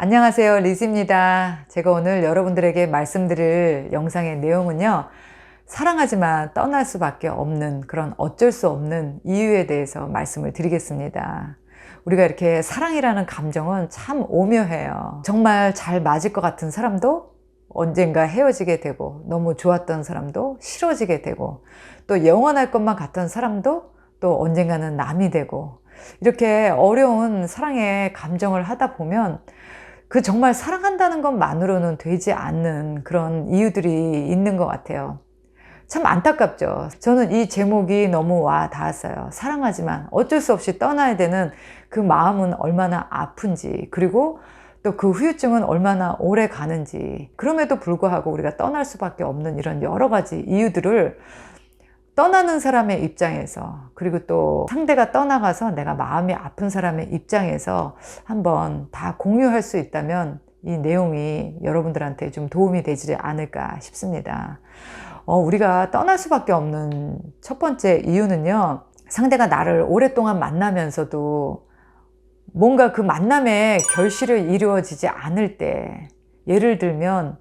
안녕하세요. 리즈입니다. 제가 오늘 여러분들에게 말씀드릴 영상의 내용은요. 사랑하지만 떠날 수밖에 없는 그런 어쩔 수 없는 이유에 대해서 말씀을 드리겠습니다. 우리가 이렇게 사랑이라는 감정은 참 오묘해요. 정말 잘 맞을 것 같은 사람도 언젠가 헤어지게 되고 너무 좋았던 사람도 싫어지게 되고 또 영원할 것만 같은 사람도 또 언젠가는 남이 되고 이렇게 어려운 사랑의 감정을 하다 보면 그 정말 사랑한다는 것만으로는 되지 않는 그런 이유들이 있는 것 같아요. 참 안타깝죠. 저는 이 제목이 너무 와 닿았어요. 사랑하지만 어쩔 수 없이 떠나야 되는 그 마음은 얼마나 아픈지, 그리고 또 그 후유증은 얼마나 오래 가는지, 그럼에도 불구하고 우리가 떠날 수밖에 없는 이런 여러 가지 이유들을 떠나는 사람의 입장에서 그리고 또 상대가 떠나가서 내가 마음이 아픈 사람의 입장에서 한번 다 공유할 수 있다면 이 내용이 여러분들한테 좀 도움이 되지 않을까 싶습니다. 어, 우리가 떠날 수밖에 없는 첫 번째 이유는요. 상대가 나를 오랫동안 만나면서도 뭔가 그 만남의 결실을 이루어지지 않을 때 예를 들면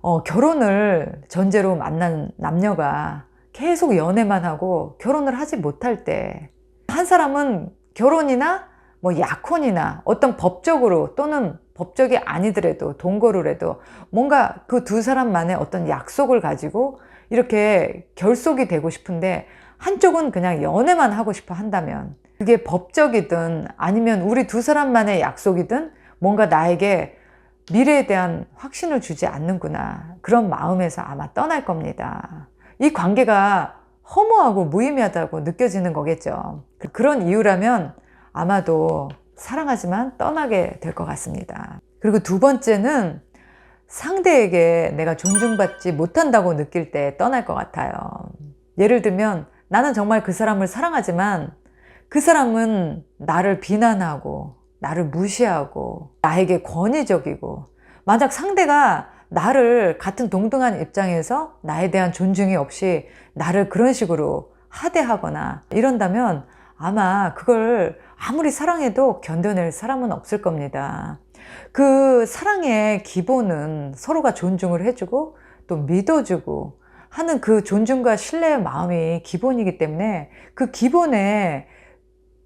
어, 결혼을 전제로 만난 남녀가 계속 연애만 하고 결혼을 하지 못할 때 한 사람은 결혼이나 뭐 약혼이나 어떤 법적으로 또는 법적이 아니더라도 동거로라도 뭔가 그 두 사람만의 어떤 약속을 가지고 이렇게 결속이 되고 싶은데 한쪽은 그냥 연애만 하고 싶어 한다면 그게 법적이든 아니면 우리 두 사람만의 약속이든 뭔가 나에게 미래에 대한 확신을 주지 않는구나 그런 마음에서 아마 떠날 겁니다. 이 관계가 허무하고 무의미하다고 느껴지는 거겠죠. 그런 이유라면 아마도 사랑하지만 떠나게 될 것 같습니다. 그리고 두 번째는 상대에게 내가 존중받지 못한다고 느낄 때 떠날 것 같아요. 예를 들면 나는 정말 그 사람을 사랑하지만 그 사람은 나를 비난하고 나를 무시하고 나에게 권위적이고 만약 상대가 나를 같은 동등한 입장에서 나에 대한 존중이 없이 나를 그런 식으로 하대하거나 이런다면 아마 그걸 아무리 사랑해도 견뎌낼 사람은 없을 겁니다. 그 사랑의 기본은 서로가 존중을 해주고 또 믿어주고 하는 그 존중과 신뢰의 마음이 기본이기 때문에 그 기본에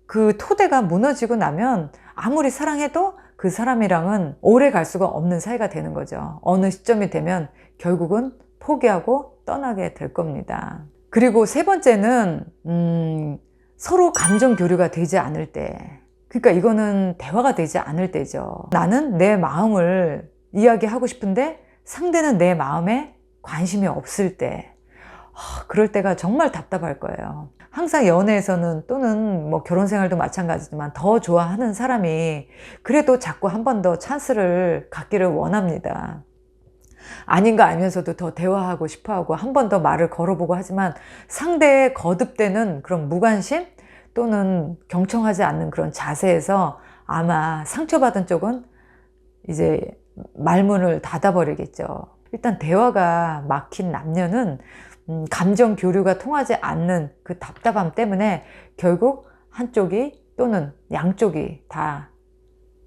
그 토대가 무너지고 나면 아무리 사랑해도 그 사람이랑은 오래 갈 수가 없는 사이가 되는 거죠. 어느 시점이 되면 결국은 포기하고 떠나게 될 겁니다. 그리고 세 번째는, 음, 서로 감정 교류가 되지 않을 때. 그러니까 이거는 대화가 되지 않을 때죠. 나는 내 마음을 이야기하고 싶은데 상대는 내 마음에 관심이 없을 때. 그럴 때가 정말 답답할 거예요. 항상 연애에서는 또는 뭐 결혼 생활도 마찬가지지만 더 좋아하는 사람이 그래도 자꾸 한 번 더 찬스를 갖기를 원합니다. 아닌 가 알면서도 더 대화하고 싶어 하고 한 번 더 말을 걸어보고 하지만 상대의 거듭되는 그런 무관심 또는 경청하지 않는 그런 자세에서 아마 상처받은 쪽은 이제 말문을 닫아버리겠죠. 일단 대화가 막힌 남녀는 음, 감정 교류가 통하지 않는 그 답답함 때문에 결국 한쪽이 또는 양쪽이 다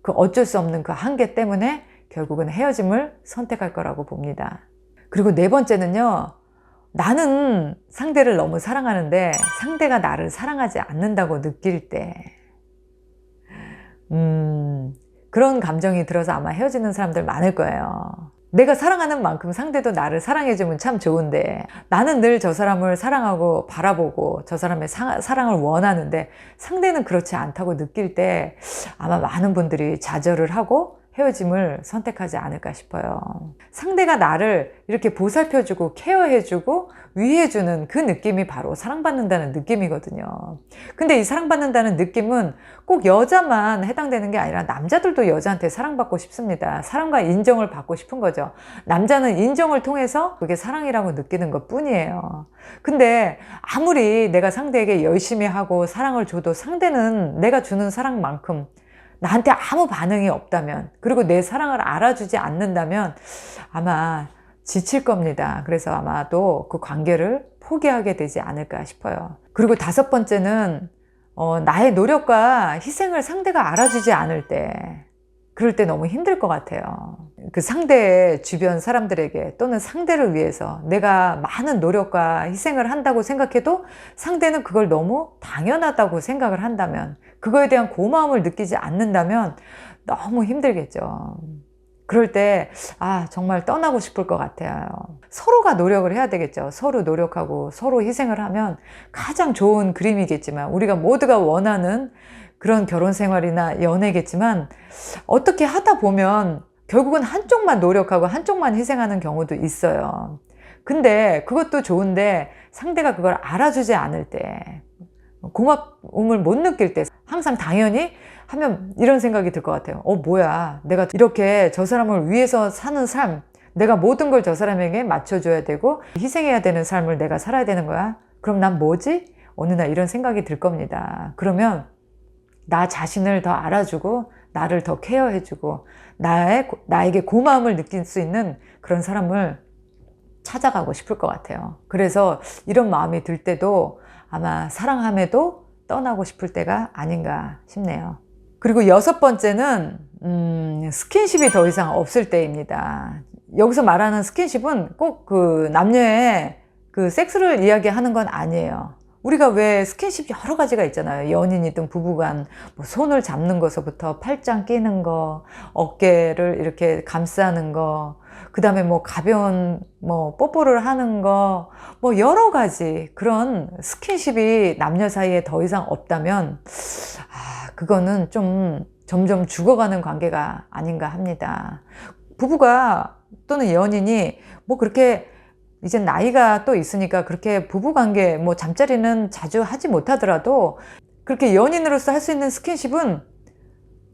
그 어쩔 수 없는 그 한계 때문에 결국은 헤어짐을 선택할 거라고 봅니다. 그리고 네 번째는요, 나는 상대를 너무 사랑하는데 상대가 나를 사랑하지 않는다고 느낄 때, 음, 그런 감정이 들어서 아마 헤어지는 사람들 많을 거예요. 내가 사랑하는 만큼 상대도 나를 사랑해주면 참 좋은데 나는 늘 저 사람을 사랑하고 바라보고 저 사람의 사, 사랑을 원하는데 상대는 그렇지 않다고 느낄 때 아마 많은 분들이 좌절을 하고 헤어짐을 선택하지 않을까 싶어요. 상대가 나를 이렇게 보살펴주고 케어해주고 위해주는 그 느낌이 바로 사랑받는다는 느낌이거든요. 근데 이 사랑받는다는 느낌은 꼭 여자만 해당되는 게 아니라 남자들도 여자한테 사랑받고 싶습니다. 사랑과 인정을 받고 싶은 거죠. 남자는 인정을 통해서 그게 사랑이라고 느끼는 것 뿐이에요. 근데 아무리 내가 상대에게 열심히 하고 사랑을 줘도 상대는 내가 주는 사랑만큼 나한테 아무 반응이 없다면, 그리고 내 사랑을 알아주지 않는다면 아마 지칠 겁니다. 그래서 아마도 그 관계를 포기하게 되지 않을까 싶어요. 그리고 다섯 번째는, 어, 나의 노력과 희생을 상대가 알아주지 않을 때, 그럴 때 너무 힘들 것 같아요. 그 상대의 주변 사람들에게 또는 상대를 위해서 내가 많은 노력과 희생을 한다고 생각해도 상대는 그걸 너무 당연하다고 생각을 한다면 그거에 대한 고마움을 느끼지 않는다면 너무 힘들겠죠. 그럴 때, 아, 정말 떠나고 싶을 것 같아요. 서로가 노력을 해야 되겠죠. 서로 노력하고 서로 희생을 하면 가장 좋은 그림이겠지만, 우리가 모두가 원하는 그런 결혼 생활이나 연애겠지만, 어떻게 하다 보면 결국은 한쪽만 노력하고 한쪽만 희생하는 경우도 있어요. 근데 그것도 좋은데 상대가 그걸 알아주지 않을 때, 고마움을 못 느낄 때, 항상 당연히 하면 이런 생각이 들 것 같아요. 어, 뭐야. 내가 이렇게 저 사람을 위해서 사는 삶, 내가 모든 걸 저 사람에게 맞춰줘야 되고, 희생해야 되는 삶을 내가 살아야 되는 거야? 그럼 난 뭐지? 어느 날 이런 생각이 들 겁니다. 그러면 나 자신을 더 알아주고, 나를 더 케어해주고, 나의, 나에게 고마움을 느낄 수 있는 그런 사람을 찾아가고 싶을 것 같아요. 그래서 이런 마음이 들 때도 아마 사랑함에도 떠나고 싶을 때가 아닌가 싶네요. 그리고 여섯 번째는 음, 스킨십이 더 이상 없을 때입니다. 여기서 말하는 스킨십은 꼭 그 남녀의 그 섹스를 이야기하는 건 아니에요. 우리가 왜 스킨십 여러 가지가 있잖아요. 연인이든 부부간 뭐 손을 잡는 것서부터 팔짱 끼는 거, 어깨를 이렇게 감싸는 거, 그 다음에 뭐 가벼운 뭐 뽀뽀를 하는 거, 뭐 여러 가지 그런 스킨십이 남녀 사이에 더 이상 없다면, 아, 그거는 좀 점점 죽어가는 관계가 아닌가 합니다. 부부가 또는 연인이 뭐 그렇게 이제 나이가 또 있으니까 그렇게 부부 관계 뭐 잠자리는 자주 하지 못하더라도 그렇게 연인으로서 할 수 있는 스킨십은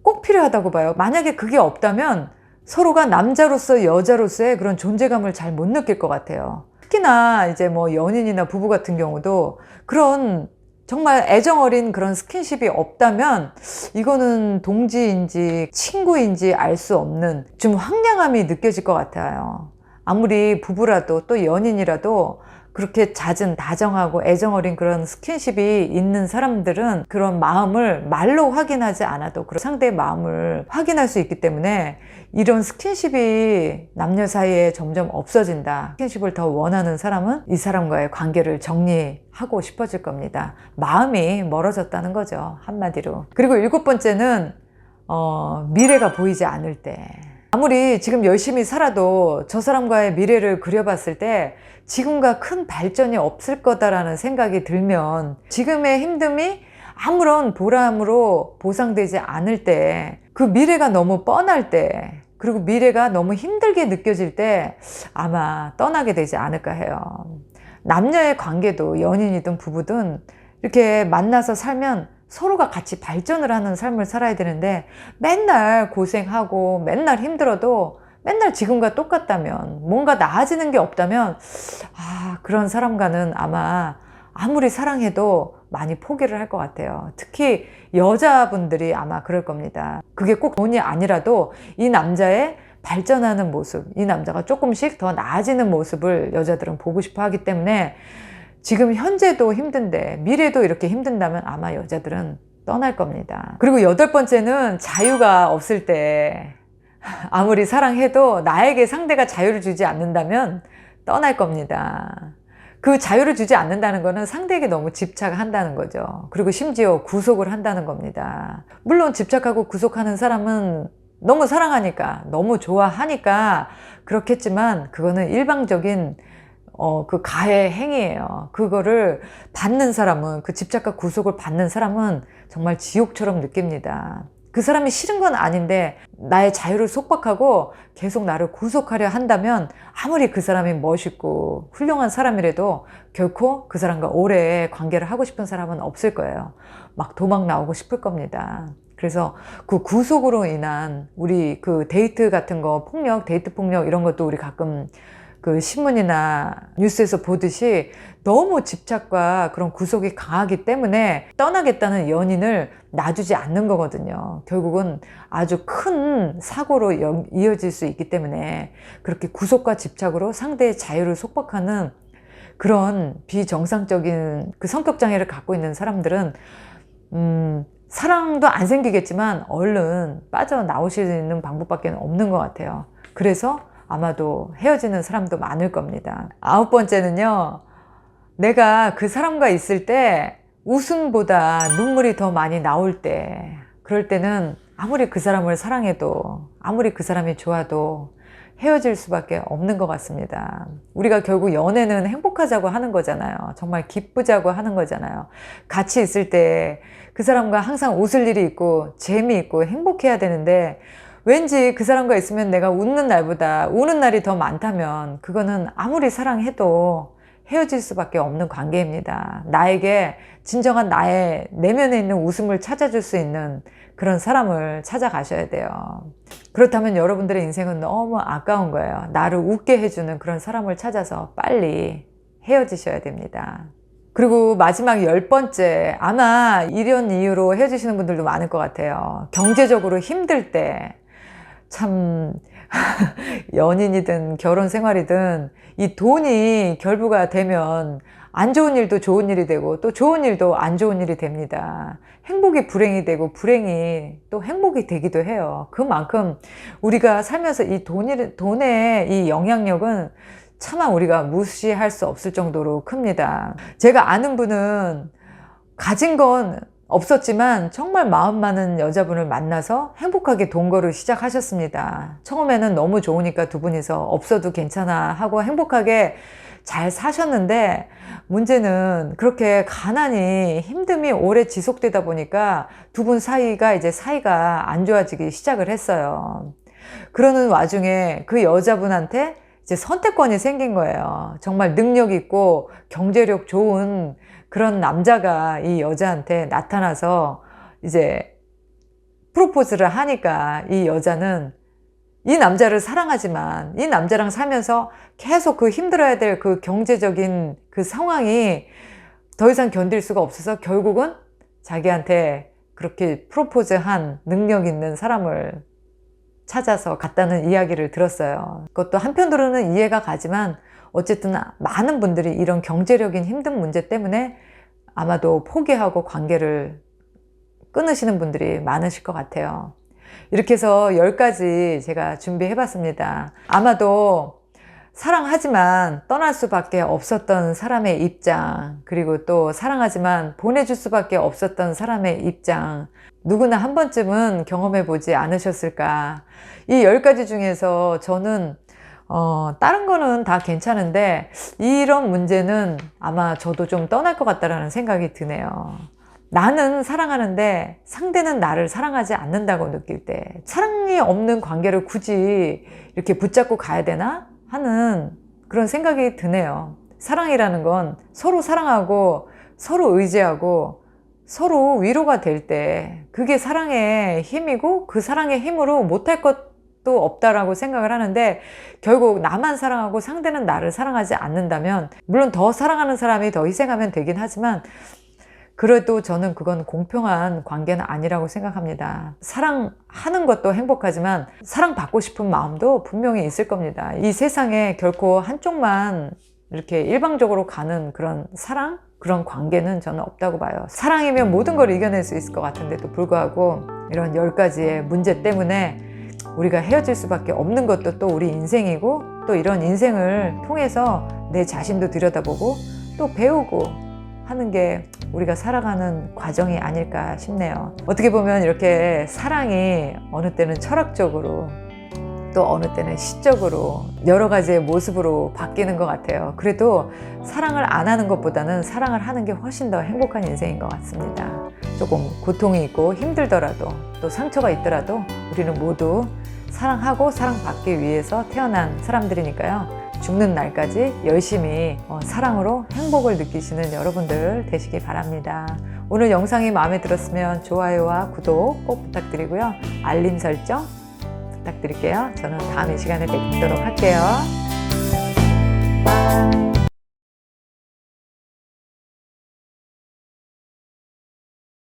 꼭 필요하다고 봐요. 만약에 그게 없다면 서로가 남자로서 여자로서의 그런 존재감을 잘 못 느낄 것 같아요. 특히나 이제 뭐 연인이나 부부 같은 경우도 그런 정말 애정 어린 그런 스킨십이 없다면 이거는 동지인지 친구인지 알 수 없는 좀 황량함이 느껴질 것 같아요. 아무리 부부라도 또 연인이라도 그렇게 잦은 다정하고 애정 어린 그런 스킨십이 있는 사람들은 그런 마음을 말로 확인하지 않아도 그 상대의 마음을 확인할 수 있기 때문에 이런 스킨십이 남녀 사이에 점점 없어진다. 스킨십을 더 원하는 사람은 이 사람과의 관계를 정리하고 싶어질 겁니다. 마음이 멀어졌다는 거죠. 한마디로. 그리고 일곱 번째는 어, 미래가 보이지 않을 때. 아무리 지금 열심히 살아도 저 사람과의 미래를 그려봤을 때 지금과 큰 발전이 없을 거다라는 생각이 들면 지금의 힘듦이 아무런 보람으로 보상되지 않을 때 그 미래가 너무 뻔할 때 그리고 미래가 너무 힘들게 느껴질 때 아마 떠나게 되지 않을까 해요. 남녀의 관계도 연인이든 부부든 이렇게 만나서 살면 서로가 같이 발전을 하는 삶을 살아야 되는데 맨날 고생하고 맨날 힘들어도 맨날 지금과 똑같다면 뭔가 나아지는 게 없다면 아 그런 사람과는 아마 아무리 사랑해도 많이 포기를 할 것 같아요. 특히 여자분들이 아마 그럴 겁니다. 그게 꼭 돈이 아니라도 이 남자의 발전하는 모습, 이 남자가 조금씩 더 나아지는 모습을 여자들은 보고 싶어 하기 때문에 지금 현재도 힘든데 미래도 이렇게 힘든다면 아마 여자들은 떠날 겁니다. 그리고 여덟 번째는 자유가 없을 때 아무리 사랑해도 나에게 상대가 자유를 주지 않는다면 떠날 겁니다. 그 자유를 주지 않는다는 것은 상대에게 너무 집착한다는 거죠. 그리고 심지어 구속을 한다는 겁니다. 물론 집착하고 구속하는 사람은 너무 사랑하니까, 너무 좋아하니까 그렇겠지만 그거는 일방적인 어, 그 가해 행위예요. 그거를 받는 사람은, 그 집착과 구속을 받는 사람은 정말 지옥처럼 느낍니다. 그 사람이 싫은 건 아닌데 나의 자유를 속박하고 계속 나를 구속하려 한다면 아무리 그 사람이 멋있고 훌륭한 사람이라도 결코 그 사람과 오래 관계를 하고 싶은 사람은 없을 거예요. 막 도망 나오고 싶을 겁니다. 그래서 그 구속으로 인한 우리 그 데이트 같은 거 폭력, 데이트 폭력 이런 것도 우리 가끔 그 신문이나 뉴스에서 보듯이 너무 집착과 그런 구속이 강하기 때문에 떠나겠다는 연인을 놔주지 않는 거거든요. 결국은 아주 큰 사고로 연- 이어질 수 있기 때문에 그렇게 구속과 집착으로 상대의 자유를 속박하는 그런 비정상적인 그 성격 장애를 갖고 있는 사람들은 음, 사랑도 안 생기겠지만 얼른 빠져나오시는 방법밖에 없는 것 같아요. 그래서 아마도 헤어지는 사람도 많을 겁니다. 아홉 번째는요, 내가 그 사람과 있을 때 웃음보다 눈물이 더 많이 나올 때, 그럴 때는 아무리 그 사람을 사랑해도, 아무리 그 사람이 좋아도 헤어질 수밖에 없는 것 같습니다. 우리가 결국 연애는 행복하자고 하는 거잖아요. 정말 기쁘자고 하는 거잖아요. 같이 있을 때 그 사람과 항상 웃을 일이 있고 재미있고 행복해야 되는데 왠지 그 사람과 있으면 내가 웃는 날보다 우는 날이 더 많다면 그거는 아무리 사랑해도 헤어질 수밖에 없는 관계입니다. 나에게 진정한 나의 내면에 있는 웃음을 찾아줄 수 있는 그런 사람을 찾아가셔야 돼요. 그렇다면 여러분들의 인생은 너무 아까운 거예요. 나를 웃게 해주는 그런 사람을 찾아서 빨리 헤어지셔야 됩니다. 그리고 마지막 열 번째, 아마 이런 이유로 헤어지시는 분들도 많을 것 같아요. 경제적으로 힘들 때, 참, 연인이든 결혼 생활이든 이 돈이 결부가 되면 안 좋은 일도 좋은 일이 되고 또 좋은 일도 안 좋은 일이 됩니다. 행복이 불행이 되고 불행이 또 행복이 되기도 해요. 그만큼 우리가 살면서 이 돈이, 돈의 이 영향력은 차마 우리가 무시할 수 없을 정도로 큽니다. 제가 아는 분은 가진 건 없었지만 정말 마음 많은 여자분을 만나서 행복하게 동거를 시작하셨습니다. 처음에는 너무 좋으니까 두 분이서 없어도 괜찮아 하고 행복하게 잘 사셨는데 문제는 그렇게 가난이 힘듦이 오래 지속되다 보니까 두 분 사이가 이제 사이가 안 좋아지기 시작을 했어요. 그러는 와중에 그 여자분한테 이제 선택권이 생긴 거예요. 정말 능력 있고 경제력 좋은 그런 남자가 이 여자한테 나타나서 이제 프로포즈를 하니까 이 여자는 이 남자를 사랑하지만 이 남자랑 살면서 계속 그 힘들어야 될 그 경제적인 그 상황이 더 이상 견딜 수가 없어서 결국은 자기한테 그렇게 프로포즈 한 능력 있는 사람을 찾아서 갔다는 이야기를 들었어요. 그것도 한편으로는 이해가 가지만 어쨌든 많은 분들이 이런 경제력인 힘든 문제 때문에 아마도 포기하고 관계를 끊으시는 분들이 많으실 것 같아요. 이렇게 해서 10가지 제가 준비해 봤습니다. 아마도 사랑하지만 떠날 수밖에 없었던 사람의 입장, 그리고 또 사랑하지만 보내줄 수밖에 없었던 사람의 입장, 누구나 한 번쯤은 경험해 보지 않으셨을까. 이 10가지 중에서 저는 어, 다른 거는 다 괜찮은데 이런 문제는 아마 저도 좀 떠날 것 같다라는 생각이 드네요. 나는 사랑하는데 상대는 나를 사랑하지 않는다고 느낄 때 사랑이 없는 관계를 굳이 이렇게 붙잡고 가야 되나 하는 그런 생각이 드네요. 사랑이라는 건 서로 사랑하고 서로 의지하고 서로 위로가 될 때 그게 사랑의 힘이고 그 사랑의 힘으로 못할 것 도 없다라고 생각을 하는데 결국 나만 사랑하고 상대는 나를 사랑하지 않는다면 물론 더 사랑하는 사람이 더 희생하면 되긴 하지만 그래도 저는 그건 공평한 관계는 아니라고 생각합니다. 사랑하는 것도 행복하지만 사랑받고 싶은 마음도 분명히 있을 겁니다. 이 세상에 결코 한쪽만 이렇게 일방적으로 가는 그런 사랑? 그런 관계는 저는 없다고 봐요. 사랑이면 모든 걸 이겨낼 수 있을 것 같은데도 불구하고 이런 열 가지의 문제 때문에 우리가 헤어질 수밖에 없는 것도 또 우리 인생이고 또 이런 인생을 통해서 내 자신도 들여다보고 또 배우고 하는 게 우리가 살아가는 과정이 아닐까 싶네요. 어떻게 보면 이렇게 사랑이 어느 때는 철학적으로 또 어느 때는 시적으로 여러 가지의 모습으로 바뀌는 것 같아요. 그래도 사랑을 안 하는 것보다는 사랑을 하는 게 훨씬 더 행복한 인생인 것 같습니다. 조금 고통이 있고 힘들더라도 또 상처가 있더라도 우리는 모두 사랑하고 사랑받기 위해서 태어난 사람들이니까요. 죽는 날까지 열심히 어, 사랑으로 행복을 느끼시는 여러분들 되시기 바랍니다. 오늘 영상이 마음에 들었으면 좋아요와 구독 꼭 부탁드리고요. 알림 설정 부탁드릴게요. 저는 다음 이 시간에 뵙도록 할게요.